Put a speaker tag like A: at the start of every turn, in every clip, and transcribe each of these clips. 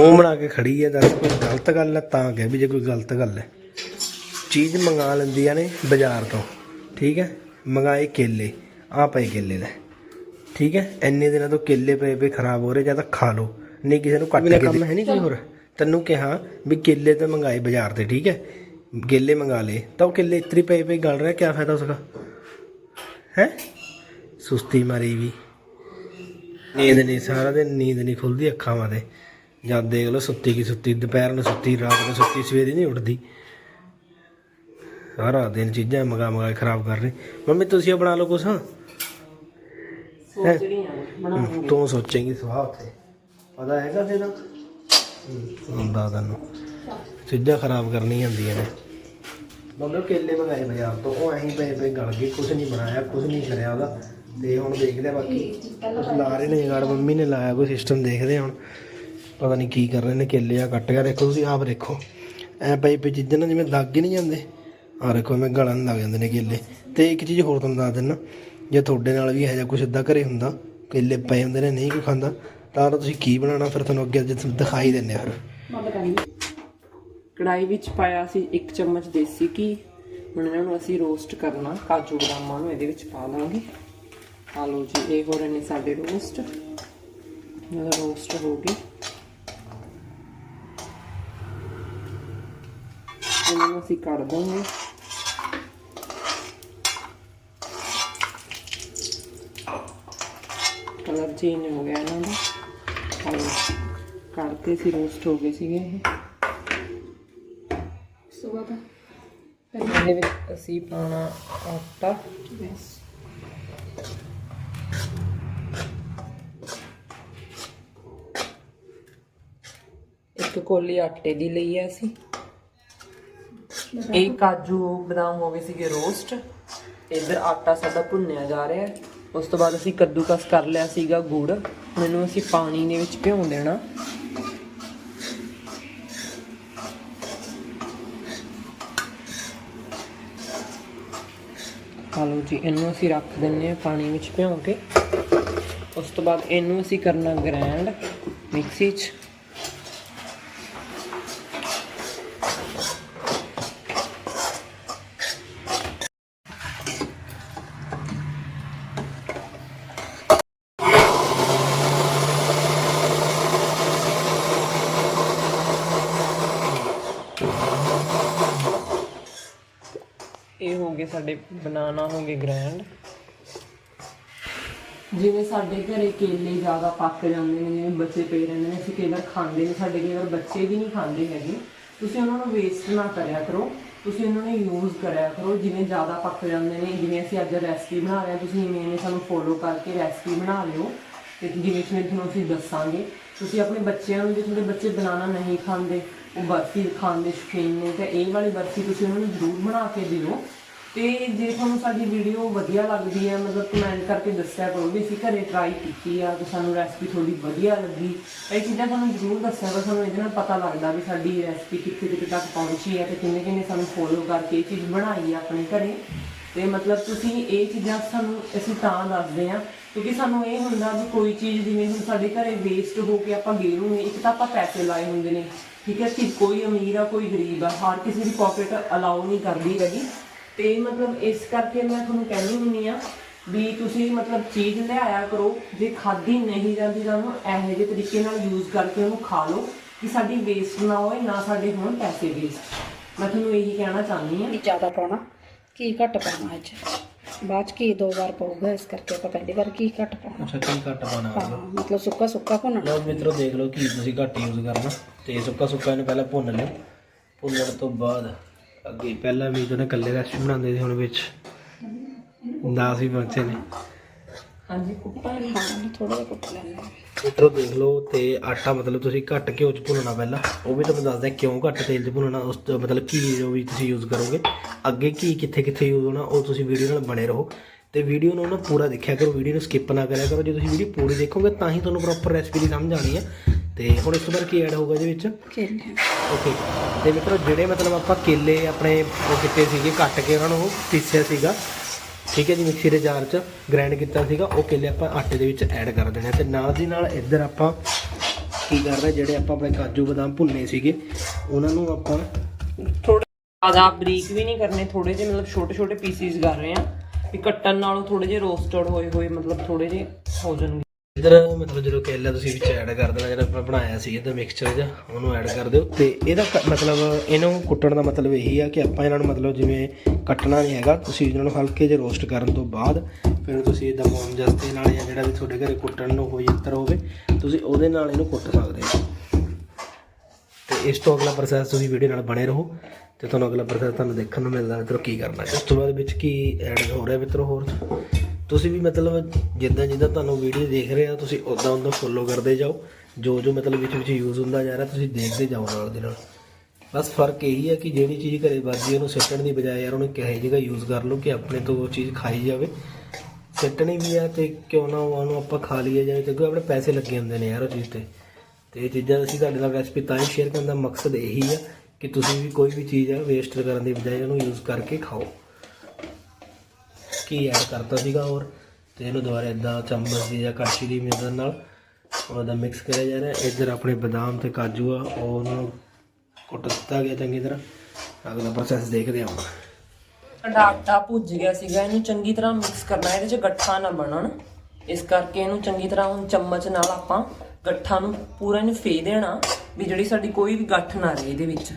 A: ਮੂੰਹ ਬਣਾ ਕੇ ਖੜੀ ਹੈ ਦੱਸ ਕੋਈ ਗਲਤ ਗੱਲ ਹੈ ਤਾਂ ਕਹਿ ਵੀ ਜੇ ਕੋਈ ਗਲਤ ਗੱਲ ਹੈ। ਚੀਜ਼ ਮੰਗਾ ਲੈਂਦੀਆਂ ਨੇ ਬਾਜ਼ਾਰ ਤੋਂ ਠੀਕ ਹੈ? ਮੰਗਾਏ ਕੇਲੇ ਆ ਪਏ ਕੇਲੇ ਲੈ। ਠੀਕ ਹੈ? ਇੰਨੇ ਦਿਨਾਂ ਤੋਂ ਕੇਲੇ ਪਏ ਪਏ ਖਰਾਬ ਹੋ ਰਹੇ ਜਾਂ ਤਾਂ ਖਾ ਲਓ। ਨਹੀਂ ਕਿਸੇ ਨੂੰ ਕੱਟ ਕੇ ਕੰਮ ਹੈ ਨਹੀਂ ਕੋਈ ਹੋਰ? ਤੈਨੂੰ ਕਿਹਾ ਵੀ ਕੇਲੇ ਤਾਂ ਮੰਗਾਏ ਬਾਜ਼ਾਰ ਤੇ ਠੀਕ ਹੈ? ਕੇਲੇ ਮੰਗਾ ਲਏ ਤਾਂ ਉਹ ਕੇਲੇ ਇਤਰੀ ਪਏ ਪਏ ਗਲ ਰਿਹਾ ਕੀ ਫਾਇਦਾ ਉਸਦਾ ਹੈ? ਸੁਸਤੀ ਮਾਰੀ ਵੀ। ਨੀਂਦ ਨਹੀਂ ਸਾਰਾ ਦਿਨ ਨੀਂਦ ਨਹੀਂ ਖੁੱਲਦੀ ਅੱਖਾਂ ਵਾਦੇ ਜਦ ਦੇਖ ਲਓ ਸੁੱਤੀ ਕੀ ਸੁੱਤੀ ਦੁਪਹਿਰ ਨੂੰ ਸੁੱਤੀ ਰਾਤ ਨੂੰ ਸੁੱਤੀ ਸਵੇਰੇ ਨਹੀਂ ਉੱਠਦੀ। ਸਾਰਾ ਦਿਨ ਚੀਜ਼ਾਂ ਮਗਾ ਮਗਾ ਕੇ ਖਰਾਬ ਕਰ ਰਹੀ। ਮੰਮੀ ਤੁਸੀਂ ਬਣਾ ਲਓ ਕੁਛ। ਤੂੰ ਸੋਚੇਂਗੀ ਸੁਆਹ ਉੱਥੇ। ਪਤਾ ਹੈਗਾ ਤੇਰਾ? ਹੁੰਦਾ ਤੈਨੂੰ। ਚੀਜ਼ਾਂ ਖਰਾਬ ਕਰਨੀਆਂ ਹੁੰਦੀਆਂ ਨੇ। ਮੰਮੀ ਕੇਲੇ ਮੰਗਾਏ ਬਾਜ਼ਾਰ ਤੋਂ। ਉਹ ਐਂ ਪਏ ਪਏ ਗਲ ਗਏ ਕੁਝ ਨਹੀਂ ਬਣਾਇਆ ਕੁਝ ਨਹੀਂ ਕਰਿਆ ਉਹਦਾ। ਤੇ ਹੁਣ ਦੇਖਦੇ ਆ ਬਾਕੀ। ਲਾ ਰਹੇ ਨੇ ਗਾੜ ਮੰਮੀ ਨੇ ਲਾਇਆ ਕੋਈ ਸਿਸਟਮ ਦੇਖਦੇ ਹੁਣ। ਪਤਾ ਨਹੀਂ ਕੀ ਕਰ ਰਹੇ ਨੇ, ਕੇਲੇ ਆ ਕੱਟ ਕੇ ਦੇਖੋ ਤੁਸੀਂ, ਆਪ ਦੇਖੋ। ਐ ਪਈ ਪਈ ਚੀਜ਼ਾਂ ਨਾ, ਜਿਵੇਂ ਲੱਗ ਹੀ ਨਹੀਂ ਜਾਂਦੇ। ਆ ਦੇਖੋ, ਐਵੇਂ ਗਲਣ ਲੱਗ ਜਾਂਦੇ ਨੇ ਕੇਲੇ। ਤੇ ਇੱਕ ਚੀਜ਼ ਹੋਰ ਤੁਹਾਨੂੰ ਦੱਸ ਦਿੰਦਾ ਜੇ ਤੁਹਾਡੇ ਨਾਲ ਵੀ ਇਹੋ ਜਿਹਾ ਕੁਝ ਇਦਾਂ ਘਰੇ ਹੁੰਦਾ, ਕੇਲੇ ਪਏ ਹੁੰਦੇ ਨੇ, ਨਹੀਂ ਕੋਈ ਖਾਂਦਾ, ਤਾਂ ਤੁਸੀਂ ਕੀ ਬਣਾਉਣਾ? ਫਿਰ ਤੁਹਾਨੂੰ ਅੱਗੇ ਅੱਜ ਦਿਖਾਈ ਦਿੰਨੇ ਫਿਰ।
B: ਕੜਾਈ ਵਿੱਚ ਪਾਇਆ ਸੀ 1 ਚਮਚ ਦੇਸੀ ਘੀ। ਹੁਣ ਇਹਨਾਂ ਨੂੰ ਅਸੀਂ ਰੋਸਟ ਕਰਨਾ, ਕਾਜੂ ਬਦਾਮਾਂ ਨੂੰ ਇਹਦੇ ਵਿੱਚ ਪਾ ਲਾਂਗੇ। ਆ ਲਓ ਜੀ, ਇਹ ਹੋ ਰਹੇ ਨੇ ਸਾਡੇ ਰੋਸਟ ਜਦੋਂ ਰੋਸਟ ਹੋ ਗਏ ਇਹਨਾਂ ਨੂੰ ਅਸੀਂ ਕੱਢ ਦਾਂਗੇ ਕਲਰ ਚੇਂਜ ਹੋ ਗਿਆ ਇਹਨਾਂ ਦਾ ਔਰ ਕਰਤੇ ਸੀ ਰੋਸਟ ਹੋ ਗਏ ਸੀਗੇ ਇਹ
C: ਦਾ
B: ਇਹਦੇ ਵਿੱਚ ਅਸੀਂ ਪਾਉਣਾ ਆਟਾ
C: ਬਸ
B: ਇੱਕ ਕੋਲੀ ਆਟੇ ਦੀ ਲਈ ਹੈ ਅਸੀਂ ਇਹ ਕਾਜੂ ਬਦਾਮ ਹੋ ਗਏ ਸੀਗੇ ਰੋਸਟ ਇੱਧਰ ਆਟਾ ਸਾਡਾ ਭੁੰਨਿਆ ਜਾ ਰਿਹਾ ਹੈ। ਉਸ ਤੋਂ ਬਾਅਦ ਅਸੀਂ ਕੱਦੂਕਸ ਕਰ ਲਿਆ ਸੀਗਾ ਗੁੜ। ਮੈਨੂੰ ਅਸੀਂ ਪਾਣੀ ਦੇ ਵਿੱਚ ਭਿਉਂ ਦੇਣਾ। ਆਲੂ ਜੀ, ਇਹਨੂੰ ਅਸੀਂ ਰੱਖ ਦਿੰਨੇ ਆ ਪਾਣੀ ਵਿੱਚ ਭਿਉਂ ਕੇ। ਉਸ ਤੋਂ ਬਾਅਦ ਇਹਨੂੰ ਅਸੀਂ ਕਰਨਾ ਗ੍ਰੈਂਡ ਮਿਕਸੀ 'ਚ। ਇਹ ਹੋ ਗਏ ਸਾਡੇ ਬਨਾਨਾ ਹੋ ਗਏ ਗ੍ਰੈਂਡ। ਜਿਵੇਂ ਸਾਡੇ ਘਰੇ ਕੇਲੇ ਜ਼ਿਆਦਾ ਪੱਕ ਜਾਂਦੇ ਨੇ, ਜਿਵੇਂ ਬੱਚੇ ਪਏ ਰਹਿੰਦੇ ਨੇ, ਅਸੀਂ ਕਈ ਵਾਰ ਖਾਂਦੇ ਨੇ ਸਾਡੇ ਕਈ ਵਾਰ ਬੱਚੇ ਵੀ ਨਹੀਂ ਖਾਂਦੇ ਹੈਗੇ। ਤੁਸੀਂ ਉਹਨਾਂ ਨੂੰ ਵੇਸਟ ਨਾ ਕਰਿਆ ਕਰੋ, ਤੁਸੀਂ ਉਹਨਾਂ ਨੂੰ ਯੂਜ਼ ਕਰਿਆ ਕਰੋ, ਜਿਵੇਂ ਜ਼ਿਆਦਾ ਪੱਕ ਜਾਂਦੇ ਨੇ, ਜਿਵੇਂ ਅਸੀਂ ਅੱਜ ਰੈਸਪੀ ਬਣਾ ਰਹੇ ਹਾਂ, ਤੁਸੀਂ ਇਵੇਂ ਇਵੇਂ ਸਾਨੂੰ ਫੋਲੋ ਕਰਕੇ ਰੈਸਪੀ ਬਣਾ ਲਿਓ। ਤੇ ਜਿਵੇਂ ਜਿਵੇਂ ਤੁਹਾਨੂੰ ਅਸੀਂ ਦੱਸਾਂਗੇ, ਤੁਸੀਂ ਆਪਣੇ ਬੱਚਿਆਂ ਨੂੰ ਜੇ ਤੁਹਾਡੇ ਬੱਚੇ ਬਨਾਨਾ ਨਹੀਂ ਖਾਂਦੇ, ਉਹ ਬਰਫੀ ਖਾਣ ਦੇ ਸ਼ੌਕੀਨ ਨੇ ਤਾਂ ਇਹ ਵਾਲੀ ਬਰਫੀ ਤੁਸੀਂ ਉਹਨਾਂ ਨੂੰ ਜ਼ਰੂਰ ਬਣਾ ਕੇ ਦਿਓ। ਤੇ ਜੇ ਤੁਹਾਨੂੰ ਸਾਡੀ ਵੀਡੀਓ ਵਧੀਆ ਲੱਗਦੀ ਹੈ, ਮਤਲਬ ਕਮੈਂਟ ਕਰਕੇ ਦੱਸਿਆ ਕਰੋ ਵੀ ਅਸੀਂ ਘਰੇ ਟਰਾਈ ਕੀਤੀ ਆ ਤੇ ਸਾਨੂੰ ਰੈਸਪੀ ਥੋੜੀ ਵਧੀਆ ਲੱਗੀ ਇਹ ਚੀਜ਼ਾਂ ਸਾਨੂੰ ਜ਼ਰੂਰ ਦੱਸਿਆ ਕਰੋ, ਸਾਨੂੰ ਇਹਦੇ ਨਾਲ ਪਤਾ ਲੱਗਦਾ ਵੀ ਸਾਡੀ ਰੈਸਪੀ ਕਿੱਥੇ ਕਿੱਥੇ ਤੱਕ ਪਹੁੰਚੀ ਹੈ ਤੇ ਕਿੰਨੇ ਕਿੰਨੇ ਸਾਨੂੰ ਫੋਲੋ ਕਰਕੇ ਇਹ ਚੀਜ਼ ਬਣਾਈ ਆ ਆਪਣੇ ਘਰੇ। ਤੇ ਮਤਲਬ ਤੁਸੀਂ ਇਹ ਚੀਜ਼ਾਂ ਸਾਨੂੰ, ਅਸੀਂ ਤਾਂ ਦੱਸਦੇ ਆ ਕਿਉਂਕਿ ਸਾਨੂੰ ਇਹ ਹੁੰਦਾ ਵੀ ਕੋਈ ਚੀਜ਼ ਜਿਵੇਂ ਹੁਣ ਸਾਡੇ ਘਰੇ ਵੇਸਟ ਹੋ ਕੇ ਆਪਾਂ ਗੇਰੂਗੇ ਇੱਕ ਤਾਂ ਆਪਾਂ ਪੈਸੇ ਲਾਏ ਹੁੰਦੇ ਨੇ, ਠੀਕ ਹੈ, ਕਿ ਕੋਈ ਅਮੀਰ ਆ, ਕੋਈ ਗਰੀਬ ਆ, ਹਰ ਕਿਸੇ ਦੀ ਪਾਕਟ ਅਲਾਉ ਨਹੀਂ ਕਰਦੀ ਹੈਗੀ। ਤੇ ਮਤਲਬ ਇਸ ਕਰਕੇ ਮੈਂ ਤੁਹਾਨੂੰ ਕਹਿੰਦੀ ਹੁੰਨੀ ਆ ਵੀ ਤੁਸੀਂ ਮਤਲਬ ਚੀਜ਼ ਲਿਆਇਆ ਕਰੋ ਜੇ ਖਾਦੀ ਨਹੀਂ ਜਾਂਦੀ ਤਾਂ ਉਹਨੂੰ ਇਹੋ ਜਿਹੇ ਤਰੀਕੇ ਨਾਲ ਯੂਜ਼ ਕਰਕੇ ਉਹਨੂੰ ਖਾ ਲਓ ਕਿ ਸਾਡੀ ਵੇਸਟ ਨਾ ਹੋਏ ਨਾ ਸਾਡੇ ਹੋਣ ਪੈਸੇ ਵੇਸਟ ਮੈਂ ਤੁਹਾਨੂੰ ਇਹੀ ਕਹਿਣਾ ਚਾਹੁੰਦੀ ਹਾਂ।
C: ਕੀ ਜ਼ਿਆਦਾ ਪਾਉਣਾ? ਕੀ ਘੱਟ ਪਾਉਣਾ ਅੱਜ? ਬਾਅਦ ਚ ਕੀ ਦੋ ਵਾਰ ਪਾਊਗਾ ਇਸ ਕਰਕੇ ਆਪਾਂ ਪਹਿਲੀ ਵਾਰ ਕੀ ਘੱਟ ਪਾਉਣਾ?
A: ਅੱਛਾ ਕੀ ਘੱਟ ਪਾਣਾ
C: ਹਾਂ ਮਤਲਬ? ਸੁੱਕਾ ਸੁੱਕਾ ਭੁੰਨਣਾ।
A: ਲਓ ਮਿੱਤਰੋ ਦੇਖ ਲਓ ਕੀ ਤੁਸੀਂ ਘੱਟ ਯੂਜ਼ ਕਰਨਾ। ਤੇ ਸੁੱਕਾ ਸੁੱਕਾ ਇਹਨੂੰ ਪਹਿਲਾਂ ਭੁੰਨ ਲਿਓ। ਭੁੰਨਣ ਤੋਂ ਬਾਅਦ ਅੱਗੇ ਪਹਿਲਾਂ ਵੀ ਜਿਹਨੇ ਕੱਲੇ ਰੈਸਪੀ ਬਣਾਉਂਦੇ ਸੀ ਹੁਣ ਵਿੱਚ ਦਾਸ ਵੀ ਪਹੁੰਚੇ ਨੇ।
B: ਹਾਂਜੀ ਕੁੱਪਾ
C: ਥੋੜਾ ਜਿਹਾ ਲੈਣਾ
A: ਦੇਖ ਲਓ ਤੇ ਆਟਾ ਮਤਲਬ ਤੁਸੀਂ ਘੱਟ ਘਿਓ ਚ ਭੁੰਨਣਾ ਪਹਿਲਾਂ ਉਹ ਵੀ ਤੁਹਾਨੂੰ ਦੱਸਦਾ ਕਿਉਂ ਘੱਟ ਤੇਲ ਚ ਭੁੰਨਣਾ ਉਸ ਤੋਂ ਮਤਲਬ ਘੀ ਜੋ ਵੀ ਤੁਸੀਂ ਯੂਜ਼ ਕਰੋਗੇ। ਅੱਗੇ ਘੀ ਕਿੱਥੇ ਕਿੱਥੇ ਯੂਜ਼ ਹੋਣਾ ਉਹ ਤੁਸੀਂ ਵੀਡੀਓ ਨਾਲ ਬਣੇ ਰਹੋ। ਤੇ ਵੀਡੀਓ ਨੂੰ ਨਾ ਪੂਰਾ ਦੇਖਿਆ ਕਰੋ ਵੀਡੀਓ ਨੂੰ ਸਕਿਪ ਨਾ ਕਰਿਆ ਕਰੋ। ਜੇ ਤੁਸੀਂ ਵੀਡੀਓ ਪੂਰੀ ਦੇਖੋਗੇ ਤਾਂ ਹੀ ਤੁਹਾਨੂੰ ਪ੍ਰੋਪਰ ਰੈਸਪੀ ਦੀ ਸਮਝ ਆਣੀ ਹੈ ਤੇ ਹੁਣ ਇਸ ਤੋਂ ਬਾਅਦ ਕੀ ਐਡ ਹੋਊਗਾ ਇਹਦੇ ਵਿੱਚ?
C: ਕੇਲੇ।
A: ਓਕੇ ਤੇ ਮਿੱਤਰੋ ਜਿਹੜੇ ਮਤਲਬ ਆਪਾਂ ਕੇਲੇ ਆਪਣੇ ਉਹ ਕੀਤੇ ਸੀਗੇ ਕੱਟ ਕੇ ਉਹਨਾਂ ਨੂੰ ਉਹ ਪੀਸਿਆ ਸੀਗਾ ਠੀਕ ਹੈ ਜੀ ਮਿਕਸੀ ਦੇ ਜਾਰ 'ਚ ਗ੍ਰਾਈਂਡ ਕੀਤਾ ਸੀਗਾ ਉਹ ਕੇਲੇ ਆਪਾਂ ਆਟੇ ਦੇ ਵਿੱਚ ਐਡ ਕਰ ਦੇਣੇ ਆ। ਤੇ ਨਾਲ ਦੀ ਨਾਲ ਇੱਧਰ ਆਪਾਂ ਕੀ ਕਰ ਰਹੇ ਜਿਹੜੇ ਆਪਾਂ ਆਪਣੇ ਕਾਜੂ ਬਦਾਮ ਭੁੰਨੇ ਸੀਗੇ ਉਹਨਾਂ ਨੂੰ ਆਪਾਂ
B: ਥੋੜੇ ਜ਼ਿਆਦਾ ਬਰੀਕ ਵੀ ਨਹੀਂ ਕਰਨੇ ਥੋੜੇ ਜਿਹੇ ਮਤਲਬ ਛੋਟੇ ਛੋਟੇ ਪੀਸਿਸ ਕਰ ਰਹੇ ਆ ਵੀ ਕੱਟਣ ਨਾਲੋਂ ਥੋੜੇ ਜਿਹੇ ਰੋਸਟਡ ਹੋਏ ਹੋਏ ਮਤਲਬ ਥੋੜੇ ਜਿਹੇ ਹੋ ਜਾਣਗੇ।
A: ਇਧਰ ਮਤਲਬ ਜਦੋਂ ਕੇਲਾ ਤੁਸੀਂ ਵਿੱਚ ਐਡ ਕਰ ਦੇਣਾ, ਜਿਹੜਾ ਆਪਾਂ ਬਣਾਇਆ ਸੀ ਇਹਦਾ ਮਿਕਸਚਰ ਜਿਹਾ, ਉਹਨੂੰ ਐਡ ਕਰ ਦਿਓ। ਤੇ ਇਹਦਾ ਕ- ਮਤਲਬ ਇਹਨੂੰ ਕੁੱਟਣ ਦਾ ਮਤਲਬ ਇਹੀ ਆ ਕਿ ਆਪਾਂ ਇਹਨਾਂ ਨੂੰ ਮਤਲਬ ਜਿਵੇਂ ਕੱਟਣਾ ਨਹੀਂ ਹੈਗਾ, ਤੁਸੀਂ ਇਹਨਾਂ ਨੂੰ ਹਲਕੇ ਜਿਹੇ ਰੋਸਟ ਕਰਨ ਤੋਂ ਬਾਅਦ ਫਿਰ ਤੁਸੀਂ ਇਹਦਾ ਮੋਮ ਜਸਤੇ ਨਾਲ ਜਾਂ ਜਿਹੜਾ ਵੀ ਤੁਹਾਡੇ ਘਰੇ ਕੁੱਟਣ ਨੂੰ ਕੋਈ ਯੰਤਰ ਹੋਵੇ, ਤੁਸੀਂ ਉਹਦੇ ਨਾਲ ਇਹਨੂੰ ਕੁੱਟ ਸਕਦੇ ਹੋ। ਤੇ ਇਸ ਤੋਂ ਅਗਲਾ ਪ੍ਰੋਸੈਸ ਤੁਸੀਂ ਵੀਡੀਓ ਨਾਲ ਬਣੇ ਰਹੋ ਤੇ ਤੁਹਾਨੂੰ ਅਗਲਾ ਪ੍ਰੋਸੈਸ ਤੁਹਾਨੂੰ ਦੇਖਣ ਨੂੰ ਮਿਲਦਾ, ਮਿੱਤਰੋ ਕੀ ਕਰਨਾ ਹੈ। ਇਸ ਤੋਂ ਬਾਅਦ ਵਿੱਚ ਕੀ ਐਡ ਹੋ ਰਿਹਾ ਮਿੱਤਰੋ ਹੋਰ? ਤੁਸੀਂ ਵੀ ਮਤਲਬ ਜਿੱਦਾਂ ਜਿੱਦਾਂ ਤੁਹਾਨੂੰ ਵੀਡੀਓ ਦੇਖ ਰਹੇ ਆ, ਤੁਸੀਂ ਉਦਾਂ ਉਦਾਂ ਫੋਲੋ ਕਰਦੇ ਜਾਓ। ਜੋ ਜੋ ਮਤਲਬ ਵਿੱਚ ਵਿੱਚ ਯੂਜ਼ ਹੁੰਦਾ ਜਾ ਰਿਹਾ, ਤੁਸੀਂ ਦੇਖਦੇ ਜਾਓ ਨਾਲ ਦੇ ਨਾਲ। ਬਸ ਫ਼ਰਕ ਇਹੀ ਹੈ ਕਿ ਜਿਹੜੀ ਚੀਜ਼ ਘਰੇ ਵੱਜਦੀ ਉਹਨੂੰ ਸਿੱਟਣ ਦੀ ਬਜਾਏ ਯਾਰ ਉਹਨੂੰ ਕਿਹੋ ਜਗ੍ਹਾ ਯੂਜ਼ ਕਰ ਲਓ ਕਿ ਆਪਣੇ ਤੋਂ ਉਹ ਚੀਜ਼ ਖਾਈ ਜਾਵੇ। ਸਿੱਟਣੀ ਵੀ ਆ ਤੇ ਕਿਉਂ ਨਾ ਉਹਨੂੰ ਆਪਾਂ ਖਾ ਲਈਏ ਜਾਵੇ ਕਿਉਂਕਿ ਆਪਣੇ ਪੈਸੇ ਲੱਗੇ ਹੁੰਦੇ ਨੇ ਯਾਰ ਉਹ ਚੀਜ਼ ਤੇ। ਤੇ ਇਹ ਚੀਜ਼ਾਂ ਅਸੀਂ ਤੁਹਾਡੇ ਨਾਲ ਰੈਸਪੀ ਤਾਂ ਹੀ ਸ਼ੇਅਰ ਕਰਨ ਦਾ ਮਕਸਦ ਇਹੀ ਆ ਕਿ ਤੁਸੀਂ ਵੀ ਕੋਈ ਵੀ ਚੀਜ਼ ਆ ਵੇਸਟ ਕਰਨ ਦੀ ਬਜਾਏ ਉਹਨੂੰ ਯੂਜ਼ ਕਰਕੇ ਖਾਓ। ਕੀ ਐਡ ਕਰਤਾ ਸੀਗਾ ਹੋਰ? ਤੇ ਇਹਨੂੰ ਦੁਬਾਰਾ ਇਦਾਂ ਚਮਚ ਦੀ ਜਾਂ ਕੜਛੀ ਦੀ ਮਦਦ ਨਾਲ ਉਹਦਾ ਮਿਕਸ ਕਰਿਆ ਜਾ ਰਿਹਾ। ਇੱਧਰ ਆਪਣੇ ਬਦਾਮ ਤੇ ਕਾਜੂ ਆ, ਉਹ ਉਹਨੂੰ ਕੁੱਟ ਦਿੱਤਾ ਗਿਆ ਚੰਗੀ ਤਰ੍ਹਾਂ। ਅਗਲਾ ਪ੍ਰੋਸੈਸ ਦੇਖਦੇ ਹਾਂ
B: ਸਾਡਾ ਆਟਾ ਭੁੱਜ ਗਿਆ ਸੀਗਾ, ਇਹਨੂੰ ਚੰਗੀ ਤਰ੍ਹਾਂ ਮਿਕਸ ਕਰਨਾ, ਇਹਦੇ 'ਚ ਗੱਠਾ ਨਾ ਬਣਨ। ਇਸ ਕਰਕੇ ਇਹਨੂੰ ਚੰਗੀ ਤਰ੍ਹਾਂ ਹੁਣ ਚਮਚ ਨਾਲ ਆਪਾਂ ਗੱਠਾ ਨੂੰ ਪੂਰਾ ਇਹਨੂੰ ਫੇ ਦੇਣਾ ਵੀ ਜਿਹੜੀ ਸਾਡੀ ਕੋਈ ਵੀ ਗੱਠ ਨਾ ਰਹੇ ਇਹਦੇ ਵਿੱਚ।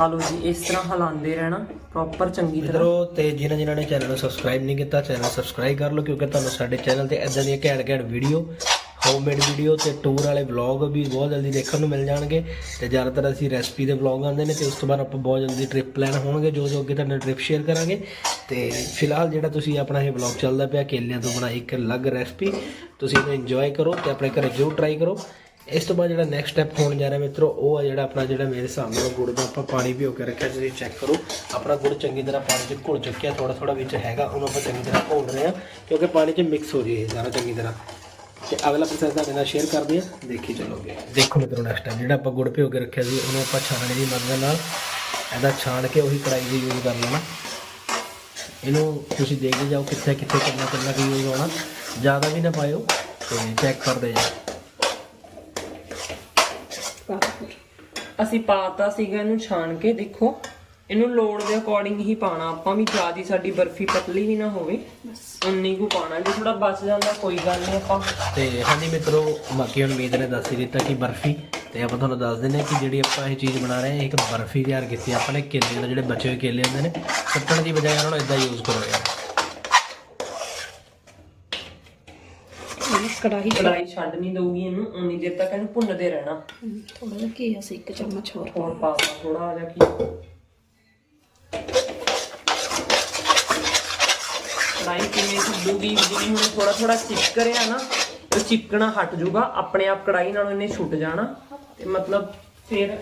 B: ਆ ਲਓ ਜੀ, ਇਸ ਤਰ੍ਹਾਂ ਹਿਲਾਉਂਦੇ ਰਹਿਣਾ ਪ੍ਰੋਪਰ ਚੰਗੀ ਤਰ੍ਹਾਂ।
A: ਮਿੱਤਰੋ, ਤੇ ਜਿਨ੍ਹਾਂ ਜਿਨ੍ਹਾਂ ਨੇ ਚੈਨਲ ਨੂੰ ਸਬਸਕ੍ਰਾਈਬ ਨਹੀਂ ਕੀਤਾ ਚੈਨਲ ਸਬਸਕ੍ਰਾਈਬ ਕਰ ਲਓ, ਕਿਉਂਕਿ ਤੁਹਾਨੂੰ ਸਾਡੇ ਚੈਨਲ ਤੇ ਇਦਾਂ ਦੀਆਂ ਘੈਂਟ ਘੈਂਟ ਵੀਡੀਓ ਹੋਮਮੇਡ ਵੀਡੀਓ ਤੇ ਟੂਰ ਵਾਲੇ ਵਲੌਗ ਵੀ ਬਹੁਤ ਜਲਦੀ ਦੇਖਣ ਨੂੰ ਮਿਲ ਜਾਣਗੇ। ਤੇ ਜ਼ਿਆਦਾਤਰ ਅਸੀਂ ਰੈਸਪੀ ਦੇ ਵਲੌਗ ਆਉਂਦੇ ਨੇ ਤੇ ਉਸ ਤੋਂ ਬਾਅਦ ਆਪਾਂ ਬਹੁਤ ਜਲਦੀ ਟ੍ਰਿਪ ਪਲਾਨ ਹੋਣਗੇ, ਜੋ ਜੋ ਅੱਗੇ ਤੁਹਾਨੂੰ ਟ੍ਰਿਪ ਸ਼ੇਅਰ ਕਰਾਂਗੇ। ਤੇ ਫਿਲਹਾਲ ਜਿਹੜਾ ਤੁਸੀਂ ਆਪਣਾ ਇਹ ਵਲੌਗ ਚੱਲਦਾ ਪਿਆ, ਕੇਲਿਆਂ ਤੋਂ ਬਣਾਈ ਇੱਕ ਅਲੱਗ ਰੈਸਪੀ ਤੁਸੀਂ ਇਹਨੂੰ ਇੰਜੋਏ ਕਰੋ ਤੇ ਆਪਣੇ ਘਰੇ ਜ਼ਰੂਰ ਟਰਾਈ ਕਰੋ। ਇਸ ਤੋਂ ਬਾਅਦ ਜਿਹੜਾ ਨੈਕਸਟ ਸਟੈਪ ਹੋਣ ਜਾ ਰਿਹਾ ਮਿੱਤਰੋ, ਉਹ ਆ ਜਿਹੜਾ ਆਪਣਾ ਜਿਹੜਾ ਮੇਰੇ ਹਿਸਾਬ ਨਾਲ ਗੁੜ ਦਾ ਆਪਾਂ ਪਾਣੀ ਭਿਓ ਕੇ ਰੱਖਿਆ, ਤੁਸੀਂ ਚੈੱਕ ਕਰੋ। ਆਪਣਾ ਗੁੜ ਚੰਗੀ ਤਰ੍ਹਾਂ ਪਾਣੀ 'ਚ ਘੁਲ ਚੁੱਕਿਆ ਥੋੜਾ ਥੋੜਾ ਵਿੱਚ ਹੈਗਾ, ਉਹਨੂੰ ਆਪਾਂ ਚੰਗੀ ਤਰ੍ਹਾਂ ਘੋਲ ਰਹੇ ਹਾਂ, ਕਿਉਂਕਿ ਪਾਣੀ 'ਚ ਮਿਕਸ ਹੋ ਜੇ ਇਹ ਸਾਰਾ ਚੰਗੀ ਤਰ੍ਹਾਂ। ਤੇ ਅਗਲਾ ਪ੍ਰੋਸੈਸ ਤੁਹਾਡੇ ਨਾਲ ਸ਼ੇਅਰ ਕਰਦੇ ਹਾਂ, ਦੇਖੀ ਚੱਲੋਗੇ। ਦੇਖੋ ਮਿੱਤਰੋ ਨੈਕਸਟ ਟਾਈਮ ਜਿਹੜਾ ਆਪਾਂ ਗੁੜ ਭਿਓ ਕੇ ਰੱਖਿਆ ਸੀ, ਉਹਨੂੰ ਆਪਾਂ ਛਾਣਨੀ ਦੀ ਮਦਦ ਨਾਲ, ਇਹਦਾ ਛਾਣ ਕੇ ਉਹੀ ਕੜਾਈ ਦੀ ਯੂਜ਼ ਕਰ ਲੈਣਾ। ਇਹਨੂੰ ਤੁਸੀਂ ਦੇਖਦੇ ਜਾਓ ਕਿੱਥੇ ਕਿੱਥੇ ਕਿੰਨਾ ਕਿੰਨਾ ਕੁ ਯੂਜ਼ ਹੋਣਾ ਜ਼ਿਆਦਾ ਵੀ ਨਾ ਪਾਇਓ ਤੇ ਚੈੱਕ ਕਰਦੇ ਜਾਓ।
C: ਪਾਪੂਰ
B: ਅਸੀਂ ਪਾਤਾ ਸੀਗਾ ਇਹਨੂੰ ਛਾਣ ਕੇ ਦੇਖੋ। ਇਹਨੂੰ ਲੋੜ ਦੇ ਅਕੋਰਡਿੰਗ ਹੀ ਪਾਣਾ ਆਪਾਂ ਵੀ ਜਿਆਦੀ ਸਾਡੀ ਬਰਫੀ ਪਤਲੀ ਵੀ ਨਾ ਹੋਵੇ। ਉਨੀ ਕੁ ਪਾਣਾ ਜੇ ਥੋੜਾ ਬਚ ਜਾਂਦਾ ਕੋਈ ਗੱਲ ਨਹੀਂ ਆਪਾਂ।
A: ਤੇ ਹਾਂਜੀ ਮਿੱਤਰੋ ਬਾਕੀ ਹੁਣ ਮੀਤ ਨੇ ਦੱਸ ਹੀ ਦਿੱਤਾ ਕਿ ਬਰਫੀ। ਤੇ ਆਪਾਂ ਤੁਹਾਨੂੰ ਦੱਸ ਦਿੰਦੇ ਹਾਂ ਕਿ ਜਿਹੜੀ ਆਪਾਂ ਇਹ ਚੀਜ਼ ਬਣਾ ਰਹੇ ਹਾਂ ਇੱਕ ਬਰਫੀ ਤਿਆਰ ਕੀਤੀ ਆਪਾਂ ਨੇ ਕੇਲੇ ਦੇ ਜਿਹੜੇ ਬਚੇ ਹੋਏ ਕੇਲੇ ਹੁੰਦੇ ਨੇ ਕੱਟਣ ਦੀ ਬਜਾਏ ਉਹਨਾਂ ਨੂੰ ਇਦਾਂ ਯੂਜ਼ ਕਰੋ ਯਾਰ
C: ਇਹ ਕੜਾਹੀ
B: ਕੜਾਈ ਛੱਡ ਨਹੀਂ ਦਊਗੀ ਇਹਨੂੰ ਉਨੀ ਦੇਰ ਤੱਕ ਇਹਨੂੰ ਭੁੰਨਦੇ ਰਹਿਣਾ।
C: ਥੋੜਾ ਜਿਹਾ ਕੀ ਅਸੀਂ ਇੱਕ ਚਮਚ ਹੋਰ।
B: ਹੋਰ ਪਾ ਦਾਂ ਥੋੜਾ ਜਿਹਾ ਕੀ ਕੜਾਈ ਕਿਵੇਂ ਛੱਡੂਗੀ ਜਿਵੇਂ ਹੁਣ ਥੋੜਾ ਥੋੜਾ ਚਿਪਕ ਰਿਹਾ ਨਾ ਤੇ ਚਿਪਕਣਾ ਹਟ ਜਾਊਗਾ। ਆਪਣੇ ਆਪ ਕੜਾਈ ਨਾਲੋਂ ਇਹਨੇ ਛੁੱਟ ਜਾਣਾ। ਤੇ ਮਤਲਬ ਫਿਰ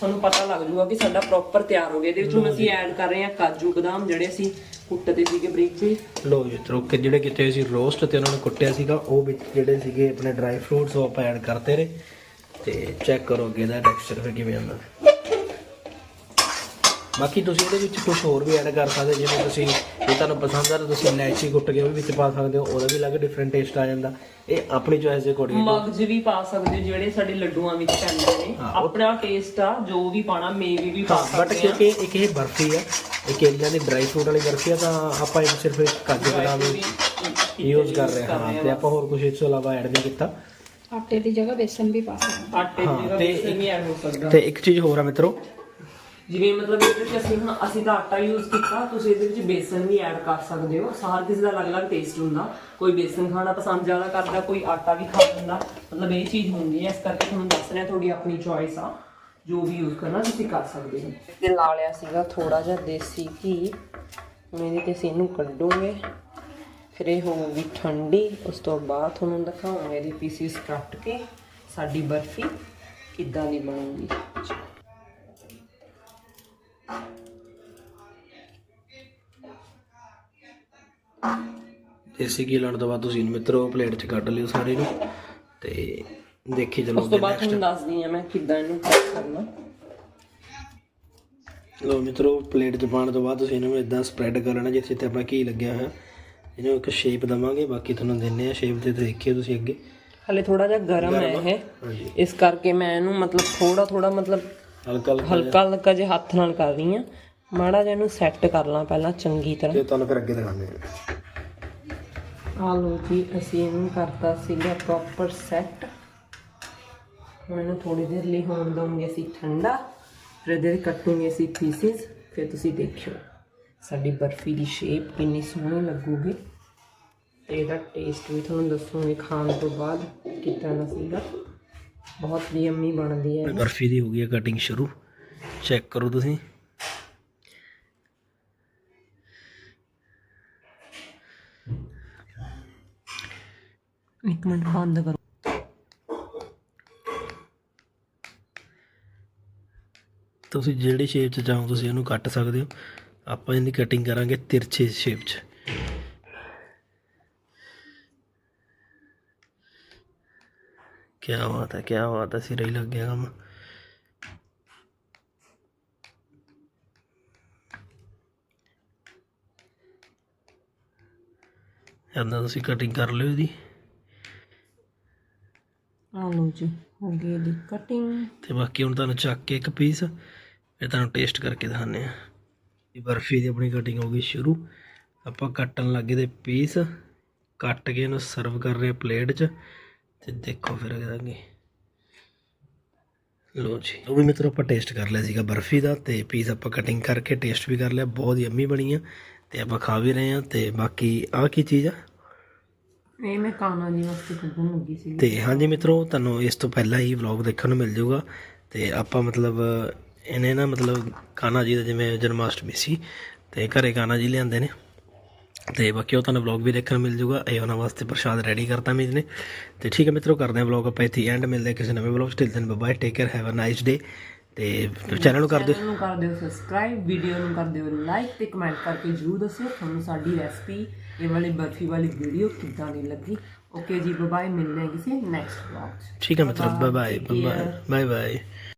B: ਸਾਨੂੰ ਪਤਾ ਲੱਗ ਜਾਊਗਾ ਕਿ ਸਾਡਾ ਪ੍ਰੋਪਰ ਤਿਆਰ ਹੋ ਗਿਆ। ਇਹਦੇ ਵਿੱਚ ਹੁਣ ਅਸੀਂ ਐਡ ਕਰ ਰਹੇ ਹਾਂ ਕਾਜੂ ਬਦਾਮ ਜਿਹੜੇ ਅਸੀਂ ਕੁੱਟਦੇ ਸੀਗੇ ਬਰੀਕ ਬਰੀਕ
A: ਲੋ ਜੀ ਮਿੱਤਰੋ ਜਿਹੜੇ ਕਿਤੇ ਹੋਏ ਰੋਸਟ ਤੇ ਉਹਨਾਂ ਨੂੰ ਕੁੱਟਿਆ ਸੀਗਾ, ਉਹ ਵਿੱਚ ਜਿਹੜੇ ਸੀਗੇ ਆਪਣੇ ਡਰਾਈ ਫਰੂਟਸ ਉਹ ਆਪਾਂ ਐਡ ਕਰਤੇ ਨੇ ਤੇ ਚੈੱਕ ਕਰੋ ਅੱਗੇ ਦਾ ਟੈਕਸਚਰ ਫਿਰ ਕਿਵੇਂ ਆਉਂਦਾ। ਬਾਕੀ ਤੁਸੀਂ ਇਹਦੇ ਵਿੱਚ ਕੁਝ ਹੋਰ ਵੀ ਐਡ ਕਰ ਸਕਦੇ ਜਿਵੇਂ ਤੁਸੀਂ ਜੇ ਤੁਹਾਨੂੰ ਪਸੰਦ ਆ ਤਾਂ ਤੁਸੀਂ ਇਲਾਇਚੀ ਕੁੱਟ ਕੇ ਉਹ ਵੀ ਵਿੱਚ ਪਾ ਸਕਦੇ ਹੋ ਉਹਦਾ ਵੀ ਅਲੱਗ ਡਿਫਰੈਂਟ ਟੇਸਟ ਆ ਜਾਂਦਾ। ਇਹ ਆਪਣੀ ਚੋਇਸ ਦੇ ਅਕੋਰਡਿੰਗ
B: ਮਗਜ਼ ਵੀ ਪਾ ਸਕਦੇ ਹੋ ਜਿਹੜੇ ਸਾਡੇ ਲੱਡੂਆਂ ਵਿੱਚ ਪੈਂਦੇ ਨੇ। ਆਪਣਾ ਟੇਸਟ ਆ ਜੋ ਵੀ ਪਾਣਾ ਮੇਵੇ ਵੀ ਪਾ
A: ਬਟ
B: ਸਕਦੇ ਆ।
A: ਕਿਉਂਕਿ ਇੱਕ ਇਹ ਬਰਫੀ ਆ ਇਹ ਕੇਲਿਆਂ ਦੀ ਡਰਾਈ ਫਰੂਟ ਵਾਲੀ ਬਰਫੀ ਆ ਤਾਂ ਆਪਾਂ ਇਹ ਸਿਰਫ ਇੱਕ ਕਾਜੂ ਬਦਾਮ ਯੂਜ਼ ਕਰ ਰਹੇ ਹਾਂ ਤੇ ਆਪਾਂ ਹੋਰ ਕੁਝ ਇਸ ਤੋਂ ਇਲਾਵਾ ਐਡ ਨਹੀਂ ਕੀਤਾ।
C: ਆਟੇ ਦੀ ਜਗ੍ਹਾ ਬੇਸਨ ਵੀ ਪਾ ਸਕਦੇ
B: ਆਟੇ ਦੀ ਜਗ੍ਹਾ
A: ਤੇ
B: ਬੇਸਨ ਵੀ ਐਡ ਹੋ ਸਕਦਾ।
A: ਤੇ ਇੱਕ ਚੀਜ਼ ਹੋਰ ਆ ਮਿੱਤਰੋ
B: ਜਿਵੇਂ ਮਤਲਬ ਇਹਦੇ ਵਿੱਚ ਅਸੀਂ ਹੁਣ, ਅਸੀਂ ਤਾਂ ਆਟਾ ਯੂਜ਼ ਕੀਤਾ, ਤੁਸੀਂ ਇਹਦੇ ਵਿੱਚ ਬੇਸਨ ਵੀ ਐਡ ਕਰ ਸਕਦੇ ਹੋ। ਹਰ ਕਿਸੇ ਦਾ ਅਲੱਗ-ਅਲੱਗ ਟੇਸਟ ਹੁੰਦਾ। ਕੋਈ ਬੇਸਨ ਖਾਣਾ ਪਸੰਦ ਜ਼ਿਆਦਾ ਕਰਦਾ, ਕੋਈ ਆਟਾ ਵੀ ਖਾ ਲੈਂਦਾ। ਮਤਲਬ ਇਹ ਚੀਜ਼ ਹੁੰਦੀ ਹੈ। ਇਸ ਕਰਕੇ ਤੁਹਾਨੂੰ ਦੱਸ ਰਿਹਾ, ਤੁਹਾਡੀ ਆਪਣੀ ਚੋਇਸ ਆ, ਜੋ ਵੀ ਯੂਜ਼ ਕਰਨਾ ਤੁਸੀਂ ਕਰ ਸਕਦੇ ਹੋ। ਤੇ ਲਾ ਲਿਆ ਸੀਗਾ ਥੋੜਾ ਜਿਹਾ ਦੇਸੀ ਘੀ। ਹੁਣ ਇਹਦੇ ਤੇ ਅਸੀਂ ਇਹਨੂੰ ਕੱਢੋਗੇ। ਫਿਰ ਇਹ ਹੋਊਗੀ ਠੰਡੀ। ਉਸ ਤੋਂ ਬਾਅਦ ਤੁਹਾਨੂੰ ਦਿਖਾਵਾਂਗੇ ਇਹਦੇ ਪੀਸਿਸ ਕੱਟ ਕੇ ਸਾਡੀ ਬਰਫੀ ਕਿੱਦਾਂ ਦੀ ਬਣੂਗੀ।
A: ਦੇਸੀ ਘੀ ਲਾਉਣ ਤੋਂ ਬਾਅਦ ਤੁਸੀਂ ਮਿੱਤਰੋ ਪਲੇਟ 'ਚ ਕੱਢ ਲਿਓ ਸਾਰੇ ਨੂੰ ਤੇ ਦੇਖੀ ਚਲੋ
B: ਉਸ ਤੋਂ ਬਾਅਦ ਤੁਹਾਨੂੰ ਦੱਸਦੀ ਆ ਮੈਂ ਕਿੱਦਾਂ ਇਹਨੂੰ ਕਰਨਾ।
A: ਲੋ ਮਿੱਤਰੋ ਪਲੇਟ 'ਚ ਪਾਉਣ ਤੋਂ ਬਾਅਦ ਤੁਸੀਂ ਇਹਨੂੰ ਇਦਾਂ ਸਪਰੈਡ ਕਰ ਲੈਣਾ ਜਿੱਥੇ ਤੇ ਆਪਣਾ ਘੀ ਲੱਗਿਆ ਹੋਇਆ। ਇਹਨੂੰ ਇੱਕ ਸ਼ੇਪ ਦਵਾਂਗੇ ਬਾਕੀ ਤੁਹਾਨੂੰ ਦਿੰਨੇ ਆ ਸ਼ੇਪ ਤੇ ਦੇਖਿਓ ਤੁਸੀਂ ਅੱਗੇ।
B: ਹਲੇ ਥੋੜਾ ਜਿਹਾ ਗਰਮ ਹੈ ਇਹ। ਇਸ ਕਰਕੇ ਮੈਂ ਇਹਨੂੰ ਮਤਲਬ ਥੋੜਾ ਥੋੜਾ ਮਤਲਬ
A: ਹਲਕਾ ਹਲਕਾ
B: ਹਲਕਾ ਜਿਹਾ ਹੱਥ ਨਾਲ ਕਰ ਰਹੀ ਹਾਂ। ਮਾੜਾ ਜਿਹਾ ਇਹਨੂੰ ਸੈੱਟ ਕਰ ਲਾਂ ਪਹਿਲਾਂ ਚੰਗੀ ਤਰ੍ਹਾਂ।
A: ਤੇ ਤੁਹਾਨੂੰ ਫਿਰ ਅੱਗੇ ਦਿਖਾਉਂਦੇ ਹਾਂ।
B: ਆ ਲੋ ਜੀ, ਅਸੀਂ ਇਹਨੂੰ ਕਰਤਾ ਸੀਗਾ ਪ੍ਰੋਪਰ ਸੈੱਟ ਹੁਣ ਇਹਨੂੰ ਥੋੜੀ ਦੇਰ ਲਈ ਹੋਣ ਦਵਾਂਗੇ ਅਸੀਂ ਠੰਡਾ। ਫਿਰ ਇਹਦੇ ਕੱਟੂਗੇ ਅਸੀਂ ਪੀਸਿਸ ਫਿਰ ਤੁਸੀਂ ਦੇਖਿਓ, ਸਾਡੀ ਬਰਫੀ ਦੀ ਸ਼ੇਪ ਕਿੰਨੀ ਸੋਹਣੀ ਲੱਗੂਗੀ। ਤੇ ਇਹਦਾ ਟੇਸਟ ਵੀ ਤੁਹਾਨੂੰ ਦੱਸੂਗੇ ਖਾਣ ਤੋਂ ਬਾਅਦ ਕਿੱਦਾਂ ਦਾ ਸੀਗਾ। ਬਹੁਤ ਯੰਮੀ ਬਣਦੀ ਹੈ।
A: ਬਰਫੀ ਦੀ ਹੋ ਗਈ ਹੈ ਕਟਿੰਗ ਸ਼ੁਰੂ। ਚੈੱਕ ਕਰੋ ਤੁਸੀਂ।
B: ਇੱਕ ਮਿੰਟ ਬੰਦ ਕਰੋ।
A: ਤੁਸੀਂ ਜਿਹੜੀ ਸ਼ੇਪ 'ਚ ਚਾਹੋ ਤੁਸੀਂ ਇਹਨੂੰ ਕੱਟ ਸਕਦੇ ਹੋ। ਆਪਾਂ ਇਹਦੀ ਕਟਿੰਗ ਕਰਾਂਗੇ ਤਿਰਛੇ ਸ਼ੇਪ 'ਚ। ਕੀ ਬਾਤ ਹੈ ਕੀ ਬਾਤ ਹੈ, ਸਿਰੇ ਹੀ ਲੱਗ ਗਿਆ ਕੰਮ। ਇਹਨਾਂ ਤੁਸੀਂ ਕਟਿੰਗ ਕਰ ਲਿਓ ਇਹਦੀ।
B: ਆ ਜੀ ਹੋ ਗਈ ਇਹਦੀ ਕਟਿੰਗ
A: ਤੇ ਬਾਕੀ ਹੁਣ ਤੁਹਾਨੂੰ ਚੱਕ ਕੇ ਇੱਕ ਪੀਸ ਫਿਰ ਤੁਹਾਨੂੰ ਟੇਸਟ ਕਰਕੇ ਦਿਖਾਉਂਦੇ ਆ ਇਹ ਬਰਫੀ ਦੀ ਆਪਣੀ ਕਟਿੰਗ ਹੋ ਗਈ ਸ਼ੁਰੂ। ਆਪਾਂ ਕੱਟਣ ਲੱਗੇ ਦੇ ਪੀਸ ਕੱਟ ਕੇ ਇਹਨੂੰ ਸਰਵ ਕਰ ਰਹੇ ਪਲੇਟ 'ਚ। ਤੇ ਦੇਖੋ ਫਿਰ ਅੱਗੇ। ਲੋ ਜੀ। ਉਹ ਵੀ ਮਿੱਤਰੋ ਆਪਾਂ ਟੇਸਟ ਕਰ ਲਿਆ ਸੀਗਾ ਬਰਫੀ ਦਾ ਤੇ ਪੀਸ ਆਪਾਂ ਕਟਿੰਗ ਕਰਕੇ ਟੇਸਟ ਵੀ ਕਰ ਲਿਆ। ਬਹੁਤ ਯੰਮੀ ਬਣੀ ਆ ਤੇ ਆਪਾਂ ਖਾ ਵੀ ਰਹੇ ਆ ਤੇ ਬਾਕੀ ਆਹ ਕੀ ਚੀਜ਼ ਆ?
B: ਇਹ ਮੈਂ ਕਾਨਾ ਜੀ ਵਾਸਤੇ ਕੱਢਣ ਲੱਗੀ ਸੀ
A: ਤੇ ਹਾਂਜੀ ਮਿੱਤਰੋ ਤੁਹਾਨੂੰ ਇਸ ਤੋਂ ਪਹਿਲਾਂ ਹੀ ਵਲੌਗ ਦੇਖਣ ਨੂੰ ਮਿਲ ਜਾਊਗਾ। ਤੇ ਆਪਾਂ ਮਤਲਬ ਇਹਨੇ ਨਾ ਮਤਲਬ ਕਾਨਾ ਜੀ ਦਾ ਜਿਵੇਂ ਜਨਮਾਸ਼ਟਮੀ ਸੀ ਤੇ ਘਰੇ ਕਾਨਾ ਜੀ ਲਿਆਂਦੇ ਨੇ। ਤੇ ਬਾਕੀ ਉਹ ਤੁਹਾਨੂੰ ਵਲੌਗ ਵੀ ਦੇਖਣ ਨੂੰ ਮਿਲ ਜਾਊਗਾ। ਇਹ ਉਹਨਾਂ ਵਾਸਤੇ ਪ੍ਰਸ਼ਾਦ ਰੈਡੀ ਕਰਤਾ ਮੀਤ ਨੇ। ਤੇ ਠੀਕ ਹੈ ਮਿੱਤਰੋ ਕਰਦੇ ਹਾਂ ਵਲੌਗ ਆਪਾਂ ਇੱਥੇ ਐਂਡ ਮਿਲਦੇ ਕਿਸੇ ਨਵੇਂ vlog still then bye take care have a nice day ਤੇ ਚੈਨਲ ਨੂੰ ਕਰ ਦਿਓ।
B: ਚੈਨਲ ਨੂੰ ਕਰ ਦਿਓ ਸਬਸਕ੍ਰਾਈਬ ਵੀਡੀਓ ਨੂੰ ਕਰ ਦਿਓ ਲਾਈਕ ਤੇ ਕਮੈਂਟ ਕਰਕੇ ਜਰੂਰ ਦੱਸਿਓ। ਤੁਹਾਨੂੰ ਸਾਡੀ ਰੈਸਪੀ ਇਹ ਵਾਲੀ ਬਰਫੀ ਵਾਲੀ ਵੀਡੀਓ ਕਿੱਦਾਂ ਦੀ ਲੱਗੀ? ਓਕੇ ਜੀ ਬਾਏ ਮਿਲਦੇ ਹਾਂ ਕਿਸੇ ਨੈਕਸਟ ਵਲੌਗ 'ਚ।
A: ਠੀਕ ਹੈ ਮਿੱਤਰੋ ਬਾਏ ਬਾਏ ਬਾਏ ਬਾਏ